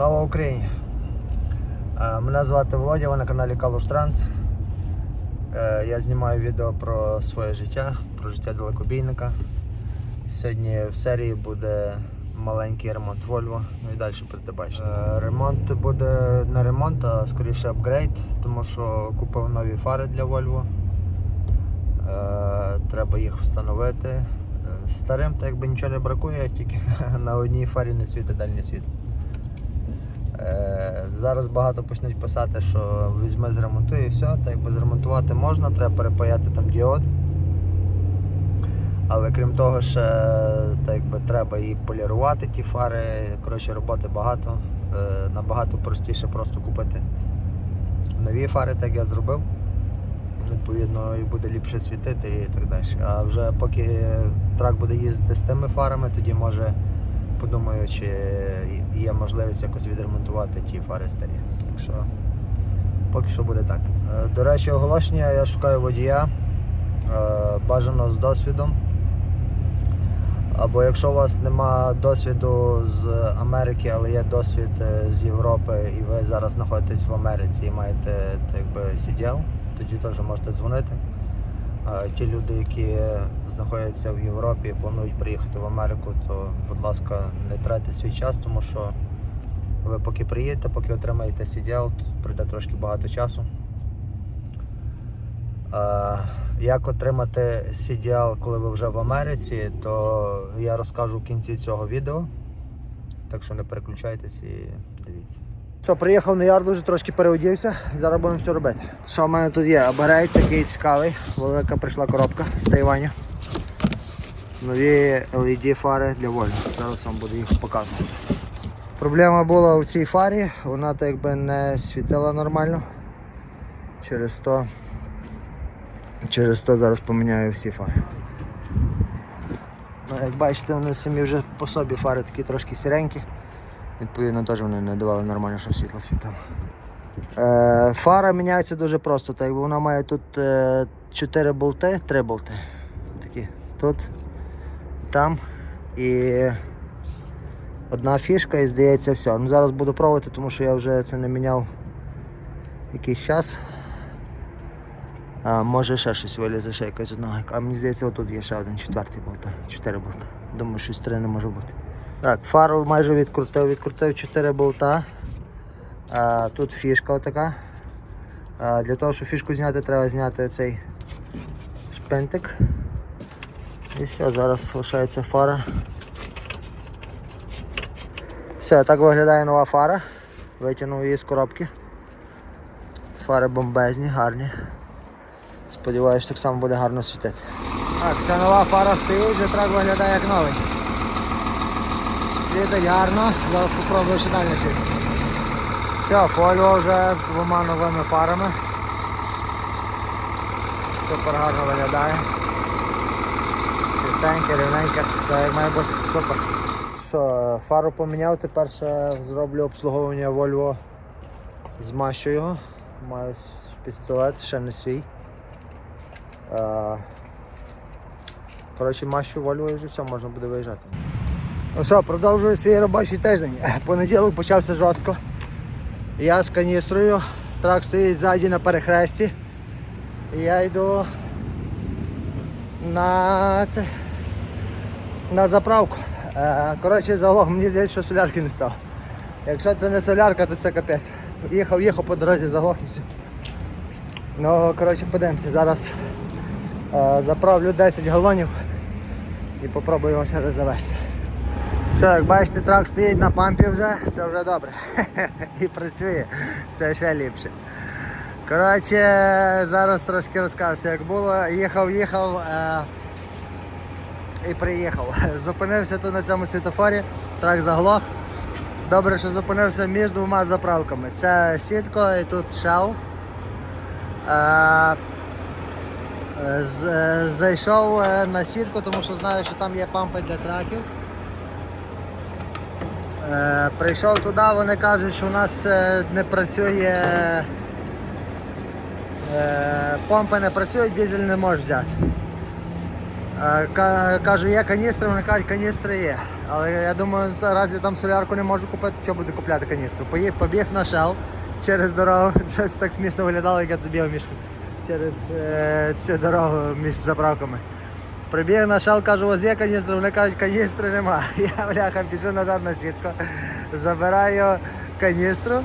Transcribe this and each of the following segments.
Слава Україні! Е, Мене звати Володя, ви на каналі Калуш Транс. Е, Я знімаю відео про своє життя, про життя далекобійника. Сьогодні в серії буде маленький ремонт Volvo, ну і далі бачити. Е, Ремонт буде не ремонт, а скоріше апгрейд, тому що купив нові фари для Volvo. Треба їх встановити. Старим так якби нічого не бракує, тільки на одній фарі не світить дальній світ. Е, Зараз багато почнуть писати, що візьми зремонтуй і все, так якби зремонтувати можна, треба перепаяти там діод. Але крім того, ще так якби треба і полірувати ті фари. Коротше, роботи багато. Е, Набагато простіше просто купити нові фари, так я зробив. Відповідно, і буде ліпше світити і так далі. А вже поки трак буде їздити з тими фарами, тоді може подумаю, чи є можливість якось відремонтувати ті фари старі. Так що поки що буде так. Е, До речі, оголошення я шукаю водія е, бажано з досвідом. Або якщо у вас нема досвіду з Америки, але є досвід е, з Європи, і ви зараз знаходитесь в Америці і маєте так якби CDL, тоді теж можете дзвонити. Ті люди, які знаходяться в Європі і планують приїхати в Америку, то, будь ласка, не тратьте свій час, тому що ви поки приїдете, поки отримаєте CDL, пройде трошки багато часу. Як отримати CDL, коли ви вже в Америці, то я розкажу в кінці цього відео. Так що не переключайтесь і дивіться. Що, приїхав на ярд, вже трошки переодівся, зараз будемо все робити. Що в мене тут є? Апгрейд такий цікавий, велика прийшла коробка з Тайваню. Нові LED фари для Volvo. Зараз вам буду їх показувати. Проблема була в цій фарі, вона так якби не світила нормально. Через то Через то зараз поміняю всі фари. Ну, як бачите, вони самі вже по собі фари такі трошки сіренькі. Відповідно, теж вони не давали нормально, щоб світло світило. Е, фара міняється дуже просто, так якби вона має тут е, 4 болти, 3 болти. Такі. Тут, там і одна фішка і здається все. Ну, зараз буду пробувати, тому що я вже це не міняв якийсь час. А, може ще щось вилізе, ще якась одна. А мені здається, отут є ще один четвертий болт. Чотири болта. Думаю, щось три не може бути. Так, фару майже відкрутив, відкрутив 4 болта. А, тут фішка отака. А, для того, щоб фішку зняти, треба зняти цей шпинтик. І все, зараз залишається фара. Все, так виглядає нова фара. Витягнув її з коробки. Фари бомбезні, гарні. Сподіваюсь, так само буде гарно світити. Так, ця нова фара стоїть, вже трак виглядає як новий. Світить гарно, зараз спробую ще далі світити. Все, фольво вже з двома новими фарами. Супер гарно виглядає. Чистеньке, рівненьке, це як має бути супер. Що, фару поміняв, тепер ще зроблю обслуговування Volvo. Змащу його. Маю пістолет, ще не свій. Е, Коротше, мащу Volvo і вже все, можна буде виїжджати. Ну що, продовжую свій робочий тиждень. Понеділок почався жорстко. Я з каністрою, трак стоїть ззаді на перехресті. Я йду на це, на заправку. Е, Коротше, залог, мені здається, що солярки не стало. Якщо це не солярка, то це капець. Їхав, їхав по дорозі, заглох і все. Ну, коротше, подивимося. Зараз е, заправлю 10 галонів і попробую його ще раз завести. Все, як бачите, трак стоїть на пампі вже, це вже добре. І працює, це ще ліпше. Коротше, зараз трошки розкажуся, як було. Їхав, їхав е, і приїхав. Зупинився тут на цьому світофорі, трак заглох. Добре, що зупинився між двома заправками. Це сітко і тут Shell. Е, е, Зайшов е, на сітку, тому що знаю, що там є пампи для траків. Е, Прийшов туди, вони кажуть, що у нас е, не працює. е, Помпи не працюють, дизель не можеш взяти. Кажу, є каністри, вони кажуть, каністри є. Але я думаю, та раз я там солярку не можу купити, що буду купляти каністру. Побіг на шел через дорогу. Це ж так смішно виглядало, як я тобі мішку. Через цю дорогу між заправками. Прибіг на шел, кажу, ось є каністра, вони кажуть, каністри нема. Я бляха пішов назад на сітку, забираю каністру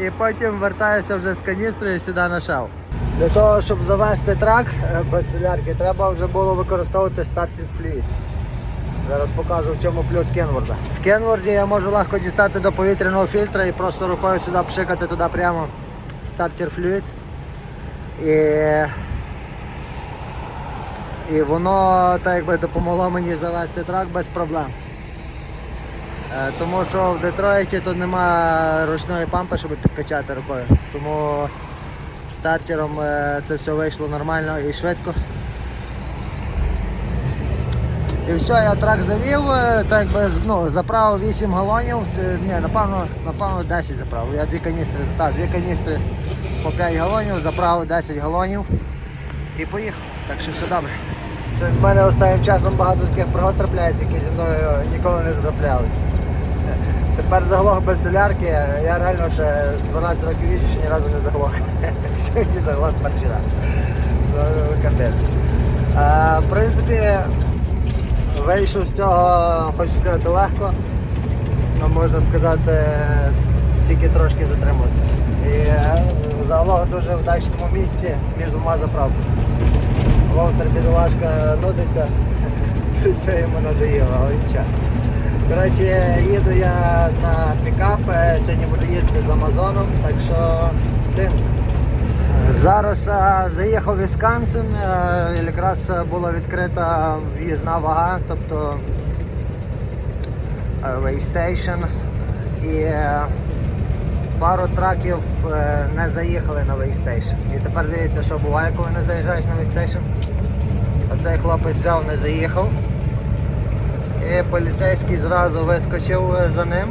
і потім вертаюся вже з каністрою сюди на шел. Для того, щоб завести трак е, без солярки, треба вже було використовувати стартінг флюїд. Зараз покажу, в чому плюс Кенворда. В Кенворді я можу легко дістати до повітряного фільтра і просто рукою сюди пшикати туди прямо стартер флюїд. І воно так якби допомогло мені завести трак без проблем. Е, Тому що в Детройті тут немає ручної пампи, щоб підкачати рукою. Тому стартером е, це все вийшло нормально і швидко. І все, я трак завів, е, так би ну, заправив 8 галонів, ні, напевно, напевно 10 заправив. Я дві каністри, так, дві каністри по 5 галонів, заправив 10 галонів і поїхав. Так що все добре. Щось в мене останнім часом багато таких пригод трапляється, які зі мною ніколи не траплялися. Тепер заглох без солярки, я реально ще з 12 років їжджу, ще ні разу не заглох. Сьогодні заглох перший раз. Ну, Капець. В принципі, вийшов з цього, хочу сказати, легко. Ну, можна сказати, тільки трошки затримався. І е, загалом в дуже вдачному місці між двома заправками. Волтер бідолашка нудиться, все йому надоїло, нічого. Коротше, їду я на пікап, е, сьогодні буду їсти з Амазоном, так що дивимося. Зараз е, заїхав в Вісконсин, е, якраз була відкрита в'їзна вага, тобто Waystation. І пару траків не заїхали на Waystation. І тепер дивіться, що буває, коли не заїжджаєш на Waystation. Оцей хлопець взяв, не заїхав. І поліцейський зразу вискочив е, за ним.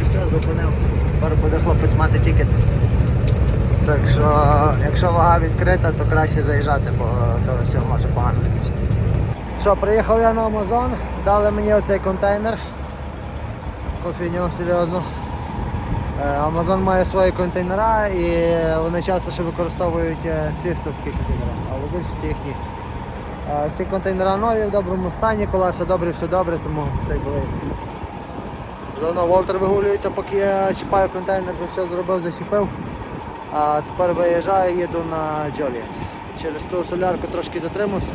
І все, зупинив. Тепер буде хлопець мати тікет. Так що, якщо вага відкрита, то краще заїжджати, бо то все може погано закінчитися. Що, приїхав я на Амазон, дали мені оцей контейнер. Кофіню, серйозно. Е, Амазон має свої контейнера і вони часто ще використовують е, свіфтовські контейнери, але більшість їхні. Е, Всі контейнери нові, в доброму стані, колеса добрі, все добре, тому так були. Заодно Волтер вигулюється, поки я чіпаю контейнер, вже все зробив, зачепив. А тепер виїжджаю, їду на Джоліет. Через ту солярку трошки затримався.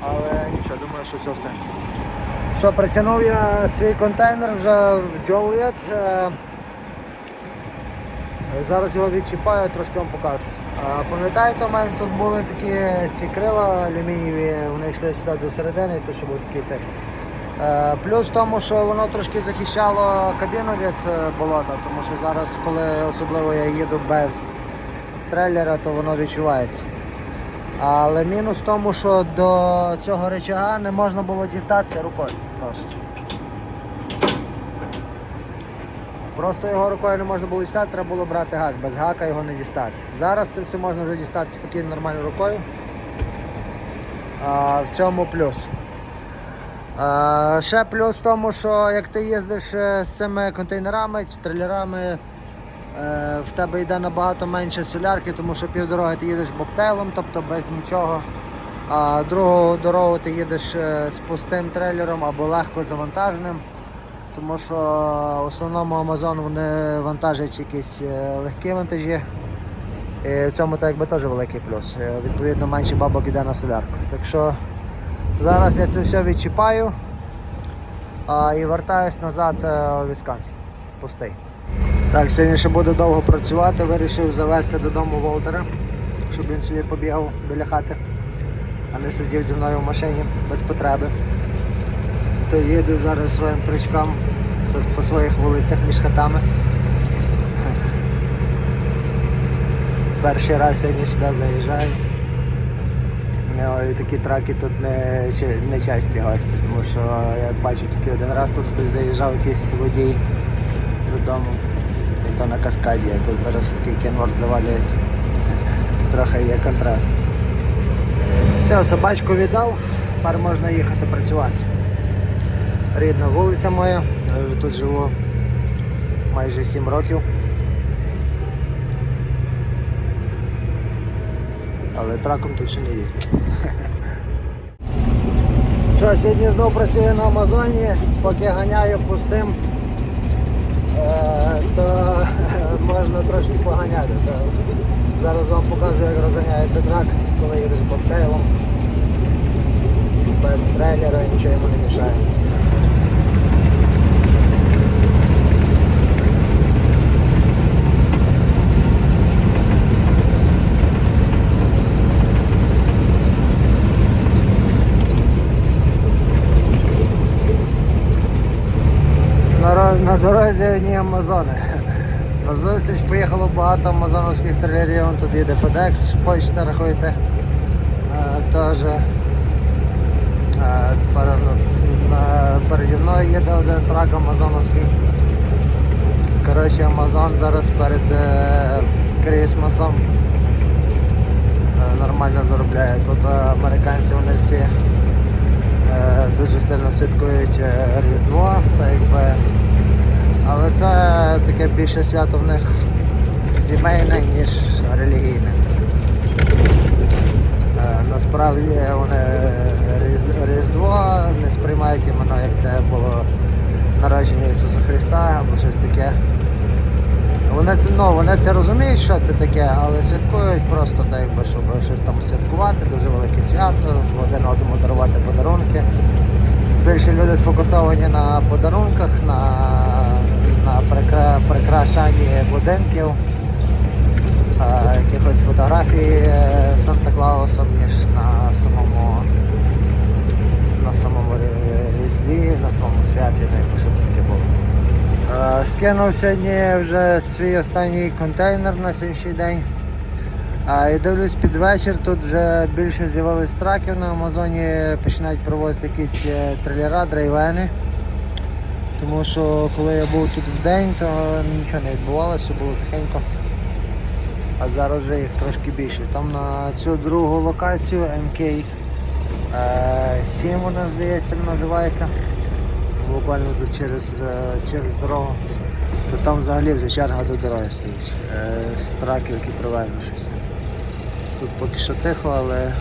Але нічого, думаю, що все встане. Що, притягнув я свій контейнер вже в Джоліет. Е, Зараз його відчіпаю, трошки вам покажу Пам'ятаєте, у мене тут були такі ці крила алюмінієві, вони йшли сюди до середини, то що був такий цей. Е, Плюс в тому, що воно трошки захищало кабіну від е, болота, тому що зараз, коли особливо я їду без трейлера, то воно відчувається. Але мінус в тому, що до цього речага не можна було дістатися рукою просто. Просто його рукою не можна було дістати, треба було брати гак. Без гака його не дістати. Зараз це все можна вже дістати спокійно, нормально рукою. А, в цьому плюс. А, ще плюс в тому, що як ти їздиш е, з цими контейнерами чи трейлерами, е, в тебе йде набагато менше солярки, тому що півдороги ти їдеш бобтейлом, тобто без нічого. А другу дорогу ти їдеш е, з пустим трейлером або легко завантаженим. Тому що в основному Amazon вони вантажать якісь е, легкі вантажі. І в цьому так якби теж великий плюс. Е, Відповідно, менше бабок йде на солярку. Так що зараз я це все відчіпаю а, і вертаюсь назад е, у Вісконсин. Пустий. Так, сьогодні ще буду довго працювати, вирішив завести додому Волтера, щоб він собі побігав біля хати, а не сидів зі мною в машині без потреби. То їду зараз своїм тручком тут по своїх вулицях між хатами. Перший раз сьогодні сюди заїжджаю. Ну, такі траки тут не, не часті гості, тому що як бачу тільки один раз тут хтось заїжджав, якийсь водій додому. І то на каскаді, а тут зараз такий кенворд завалюють. Трохи є контраст. Все, собачку віддав, тепер можна їхати працювати. Рідна вулиця моя, я вже тут живу майже 7 років. Але траком тут ще не їздив. Що, сьогодні знову працюю на Амазоні, поки ганяю пустим, е, то можна трошки поганяти. Зараз вам покажу, як розганяється трак, коли їдеш бобтейлом. Без трейлера нічого йому не мішає. На, ро- на дорозі одні Амазони. На зустріч поїхало багато амазоновських трейлерів, тут їде FedEx, почта рахуйте. Е, Теж е, переді мною їде один трак амазоновський. Коротше, Амазон зараз перед е, Крісмасом е, нормально заробляє. Тут американці вони всі дуже сильно святкують Різдво, так якби. Але це таке більше свято в них сімейне, ніж релігійне. Е, Насправді вони Різдво не сприймають іменно як це було народження Ісуса Христа або щось таке. Вони це, ну, вони це розуміють, що це таке, але святкують просто так, якби, щоб щось там святкувати, дуже велике свято, один одному дарувати подарунки. Більше люди сфокусовані на подарунках, на прикра... прикрашанні будинків, а, якихось фотографій е, Санта Клаусом, ніж на самому на самому Різдві, на самому святі, ну, якби щось таке було. Е, Скинув сьогодні вже свій останній контейнер на сьогоднішній день. І дивлюсь під вечір, тут вже більше з'явилось траків на Амазоні, починають провозити якісь е, трейлера, драйвени. Тому що коли я був тут в день, то нічого не відбувалося, було тихенько. А зараз вже їх трошки більше. Там на цю другу локацію MK 7 вона здається називається. Буквально тут через, е, через дорогу. То там взагалі вже черга до дороги стоїть. е, З траків, які привезли щось. Тут поки що тихо, але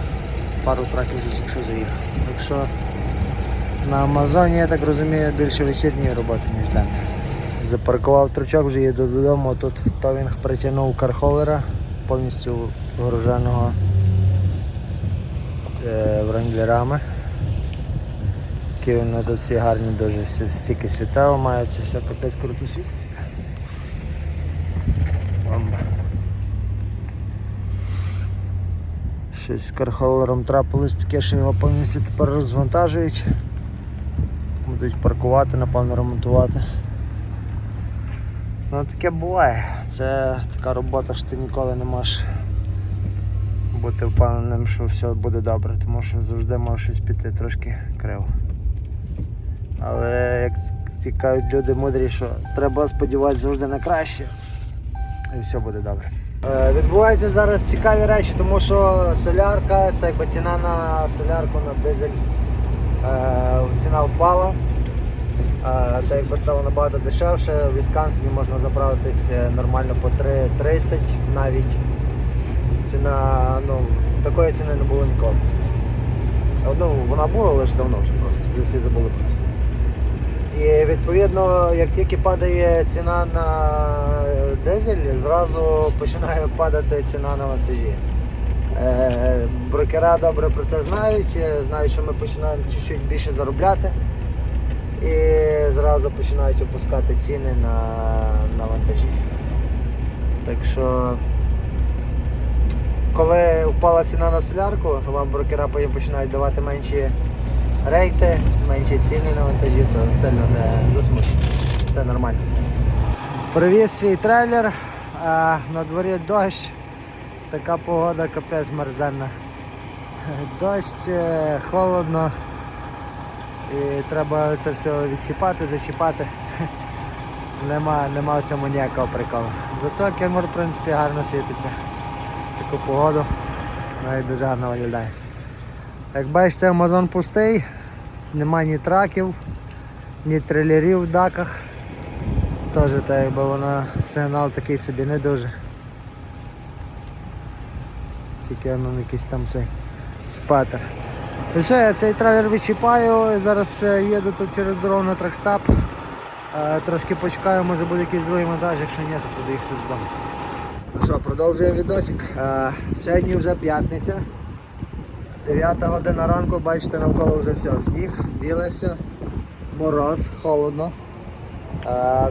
пару траків вже заїхав. На Амазоні, я так розумію, більше вечірньої роботи, ніж денної. Запаркував тручок, вже їду додому. Тут товінг притягнув кархолера, повністю вгруженого е, вранглерами. Вони тут всі гарні, дуже всі, стільки світел мають, це все капець круто світ. Бомба. Щось з кархолером трапилось таке, що його повністю тепер розвантажують. Будуть паркувати, напевно, ремонтувати. Ну таке буває. Це така робота, що ти ніколи не можеш бути впевненим, що все буде добре, тому що завжди може щось піти трошки криво. Але як ті кажуть люди мудрі, що треба сподіватися завжди на краще, і все буде добре. Е, Відбуваються зараз цікаві речі, тому що солярка, так ціна на солярку на дизель е, ціна впала. Е, якби стало набагато дешевше. В Вісконсині можна заправитись е, нормально по 3,30 навіть. Ціна, ну, такої ціни не було ніколи. Ну, вона була лише давно вже просто, вже всі забули про це. І відповідно, як тільки падає ціна на дизель, зразу починає падати ціна на вантажі. Е, Брокера добре про це знають, е, знають, що ми починаємо чуть-чуть більше заробляти і зразу починають опускати ціни на, на вантажі. Так що, коли впала ціна на солярку, вам брокера потім починають давати менші рейти, менші ціни на вантажі, то сильно не засмучуйтесь. Це нормально. Привіз свій трейлер, а на дворі дощ. Така погода капець мерзенна. Дощ, е, холодно. І треба це все відчіпати, зачіпати. Нема, нема в цьому ніякого приколу. Зато кермор, в принципі, гарно світиться. Таку погоду навіть дуже гарно виглядає. Як бачите, Амазон пустий, нема ні траків, ні трейлерів в даках. Теж так якби вона сигнал такий собі не дуже. Тільки ну, якийсь там цей спатер. Я цей трейлер відчіпаю, зараз е, їду тут через дорогу на тракстап. Е, Трошки почекаю, може буде якийсь другий монтаж, якщо ні, то буду їхати додому. Ну що, продовжує відосик. Е, Сьогодні вже п'ятниця. 9 година ранку, бачите, навколо вже все, сніг, біле все, мороз, холодно.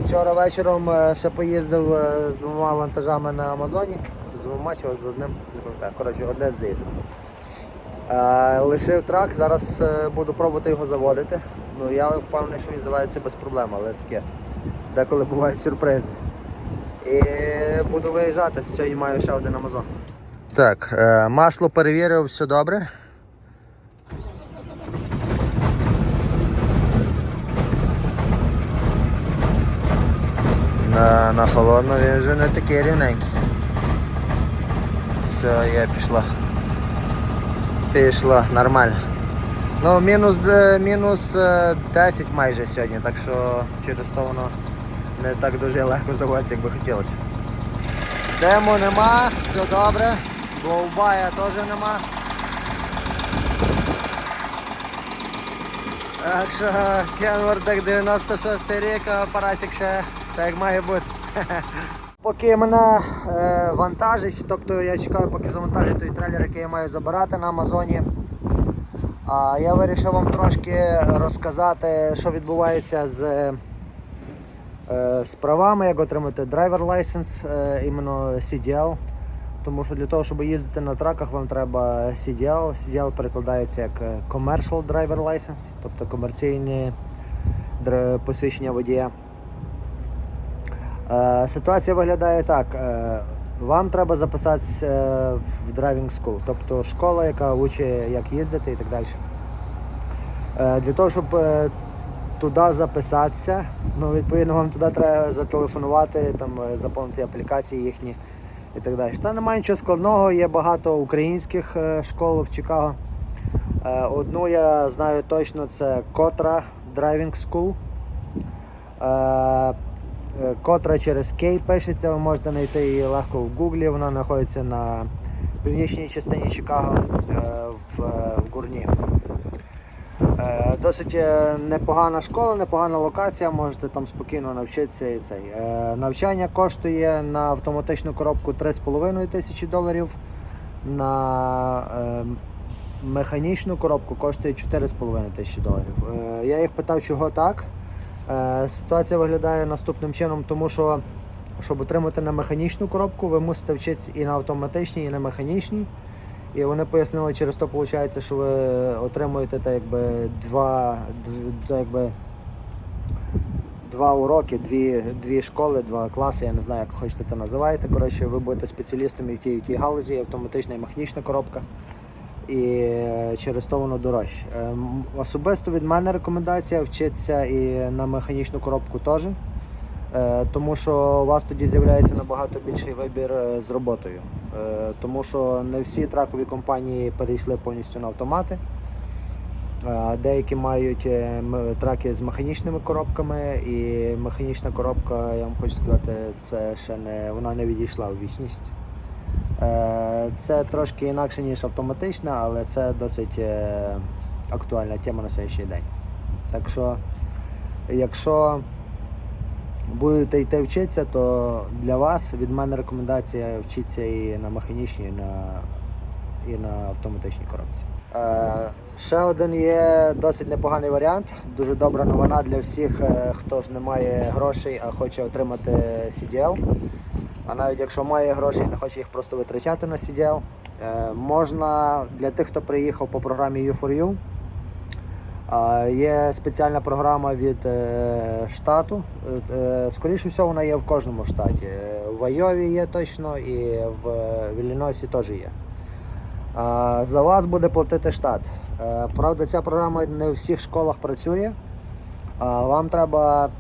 Вчора вечором ще поїздив з двома вантажами на Амазоні. З двома чи з одним, не пам'ятаю, коротше, одне здається. Е, Лишив трак, зараз е, буду пробувати його заводити. Ну, я впевнений, що він заведеться без проблем, але таке. Деколи бувають сюрпризи. І буду виїжджати. Сьогодні маю ще один Амазон. Так, е, масло перевірив, все добре. На, на холодно він вже не такий рівненький. Все, я пішла. Пішла, нормально. Ну, мінус, е, мінус е, 10 майже сьогодні, так що через то воно не так дуже легко заводиться, як би хотілося. Демо нема, все добре. Блоубая теж нема. Так що Кенвордек 96 рік, апаратик ще так як має бути. Поки мене е, вантажить, тобто я чекаю, поки завантажить той трейлер, який я маю забирати на Амазоні. А я вирішив вам трошки розказати, що відбувається з, е, з правами, як отримати драйвер лайсенс, іменно CDL. Тому що для того, щоб їздити на траках, вам треба CDL. CDL перекладається як е, Commercial Driver License, тобто комерційне посвідчення водія. Е, Ситуація виглядає так. е, Вам треба записатися е, в driving school, тобто школа, яка учить, як їздити і так далі. Для того, щоб туди записатися, ну, відповідно, вам туди треба зателефонувати, там, заповнити аплікації їхні і так далі. Та немає нічого складного, є багато українських школ в Чикаго. Одну я знаю точно, це Котра Driving School. Е, е, Котра через Кей пишеться, ви можете знайти її легко в Гуглі. Вона знаходиться на північній частині Чикаго е, в, в Гурні. Е, Досить е, непогана школа, непогана локація, можете там спокійно навчитися і цей. Е, Навчання коштує на автоматичну коробку 3,5 тисячі доларів. На е, механічну коробку коштує 4,5 тисячі доларів. Е, Я їх питав, чого так. Е, Ситуація виглядає наступним чином, тому що щоб отримати на механічну коробку, ви мусите вчитися і на автоматичній, і на механічній. І вони пояснили, через то виходить, що ви отримуєте так якби два, так якби, два уроки, дві, дві школи, два класи, я не знаю, як хочете це називаєте. Коротше, ви будете спеціалістом і в тій, і в тій галузі, автоматична і механічна коробка. І через то воно дорожче. Ем, Особисто від мене рекомендація вчитися і на механічну коробку теж. Е, Тому що у вас тоді з'являється набагато більший вибір е, з роботою. Е, Тому що не всі тракові компанії перейшли повністю на автомати. Деякі мають траки з механічними коробками, і механічна коробка, я вам хочу сказати, це ще не вона не відійшла у вічність. Е, Це трошки інакше, ніж автоматична, але це досить е, актуальна тема на сьогоднішній день. Так що, якщо будете йти вчитися, то для вас від мене рекомендація вчитися і на механічній, і на, і на автоматичній коробці. Е, ще один є досить непоганий варіант. Дуже добра новина для всіх, хто ж не має грошей, а хоче отримати CDL. А навіть якщо має гроші і не хоче їх просто витрачати на CDL, е, можна для тих, хто приїхав по програмі U4U, е, є спеціальна програма від е, штату. Скоріше всього, вона є в кожному штаті. В Айові є точно і в, Іллінойсі теж є. За вас буде платити штат. Правда, ця програма не в всіх школах працює. Вам треба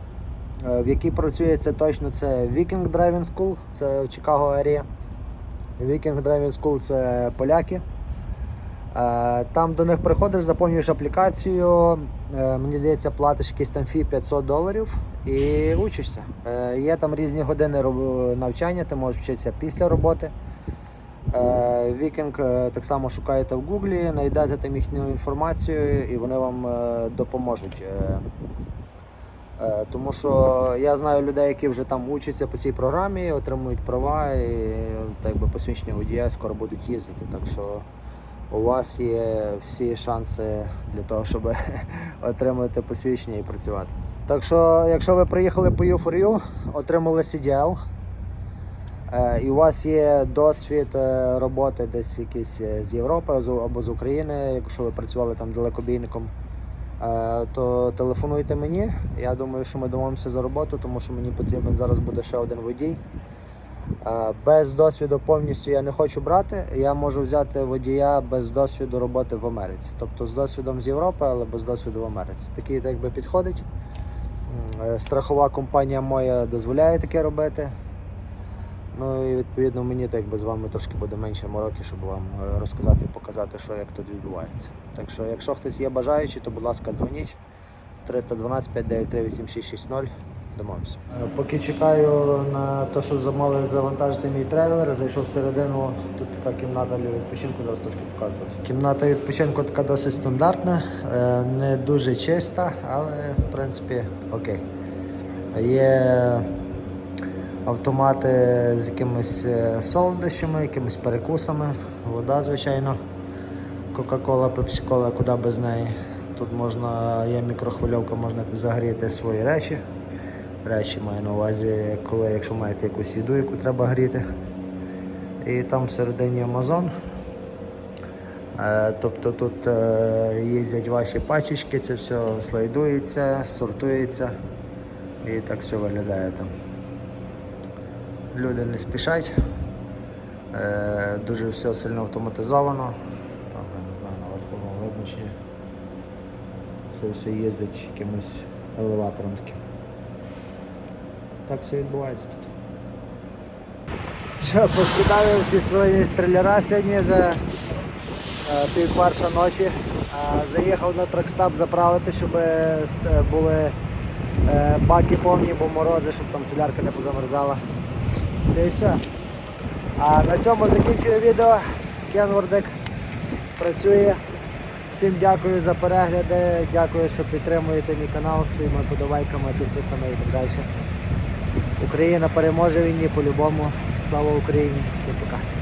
в якій працює це точно це Viking Driving School, це в Чикаго Арія. Viking Driving School це поляки. Е, Там до них приходиш, заповнюєш аплікацію, е, мені здається, платиш якийсь там фі 500 доларів і учишся. Е, Є там різні години навчання, ти можеш вчитися після роботи. Е, Вікінг е, так само шукаєте в Гуглі, знайдете там їхню інформацію і вони вам е, допоможуть. Е, Тому що я знаю людей, які вже там учаться по цій програмі, отримують права і так би посвідчення водія скоро будуть їздити. Так що у вас є всі шанси для того, щоб отримати посвідчення і працювати. Так що, якщо ви приїхали по U4U, отримали CDL, е, і у вас є досвід е, роботи десь якийсь з Європи або з України, якщо ви працювали там далекобійником, то телефонуйте мені. Я думаю, що ми домовимося за роботу, тому що мені потрібен зараз буде ще один водій. Е, Без досвіду повністю я не хочу брати. Я можу взяти водія без досвіду роботи в Америці. Тобто з досвідом з Європи, але без досвіду в Америці. Такий так би підходить. Е, Страхова компанія моя дозволяє таке робити. Ну і відповідно мені так би з вами трошки буде менше мороки, щоб вам е, розказати і показати, що як тут відбувається. Так що, якщо хтось є бажаючий, то будь ласка, дзвоніть 312 593 8660. Домовимося. Е, Поки чекаю на те, що замовили завантажити мій трейлер, зайшов всередину. Тут така кімната для відпочинку, зараз трошки покажу. Кімната відпочинку така досить стандартна, е, не дуже чиста, але в принципі окей. Є автомати з якимись е, солодощами, якимись перекусами, вода, звичайно, Кока-Кола, Пепсі-Кола, куди без неї. Тут можна, є мікрохвильовка, можна загріти свої речі. Речі маю на увазі, коли якщо маєте якусь їду, яку треба гріти. І там всередині Амазон. Е, Тобто тут е, їздять ваші пачечки, це все слайдується, сортується і так все виглядає там. Люди не спішать, е, дуже все сильно автоматизовано. Там, я не знаю, наверху вам видно. Це все їздить якимось елеватором таким. Так все відбувається тут. Що, поскидали всі свої стріляра сьогодні за е, пів ночі. Е, заїхав на тракстап заправити, щоб е, були баки повні, бо морози, щоб там солярка не позамерзала. Та і все. А на цьому закінчую відео. Кен Вордик працює. Всім дякую за перегляди, дякую, що підтримуєте мій канал своїми подобайками, підписами і так далі. Україна переможе війні по-любому. Слава Україні! Всім пока!